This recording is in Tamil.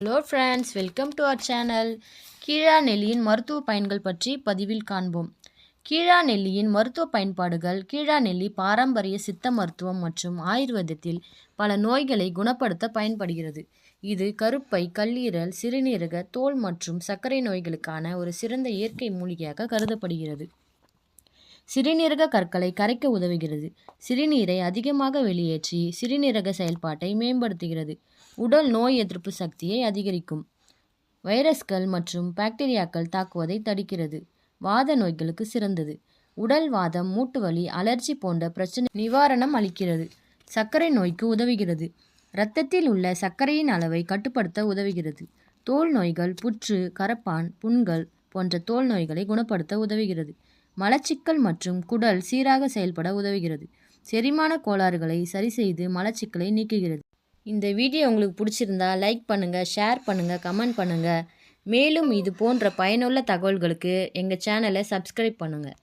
Hello friends welcome to our channel கீழா நெல்லியின் மருத்துவ பயன்கள் பற்றி பதிவில் காண்போம். கீழா நெல்லியின் மருத்துவ பயன்பாடுகள் கீழா நெல்லி பாரம்பரிய சித்த மருத்துவம் மற்றும் ஆயுர்வேதத்தில் பல நோய்களை குணப்படுத்த பயன்படுகிறது. இது கருப்பை கல்லீரல் சிறுநீரக தோல் மற்றும் சர்க்கரை நோய்களுக்கான ஒரு சிறந்த இயற்கை மூலிகையாக கருதப்படுகிறது. சிறுநீரக கற்களை கரைக்க உதவுகிறது. சிறுநீரை அதிகமாக வெளியேற்றி சிறுநீரக செயல்பாட்டை மேம்படுத்துகிறது. உடல் நோய் எதிர்ப்பு சக்தியை அதிகரிக்கும். வைரஸ்கள் மற்றும் பாக்டீரியாக்கள் தாக்குவதை தடுக்கிறது. வாத நோய்களுக்கு சிறந்தது. உடல் வாதம் மூட்டு வலி அலர்ஜி போன்ற பிரச்சனை நிவாரணம் அளிக்கிறது. சர்க்கரை நோய்க்கு உதவுகிறது. இரத்தத்தில் உள்ள சர்க்கரையின் அளவை கட்டுப்படுத்த உதவுகிறது. தோல் நோய்கள் புற்று கரப்பான் புண்கள் போன்ற தோல் நோய்களை குணப்படுத்த உதவுகிறது. மலச்சிக்கல் மற்றும் குடல் சீராக செயல்பட உதவுகிறது. செரிமான கோளாறுகளை சரிசெய்து மலச்சிக்கலை நீக்குகிறது. இந்த வீடியோ உங்களுக்கு பிடிச்சிருந்தா லைக் பண்ணுங்கள் ஷேர் பண்ணுங்கள் கமெண்ட் பண்ணுங்கள் மேலும் இது போன்ற பயனுள்ள தகவல்களுக்கு எங்கள் சேனலை சப்ஸ்கிரைப் பண்ணுங்கள்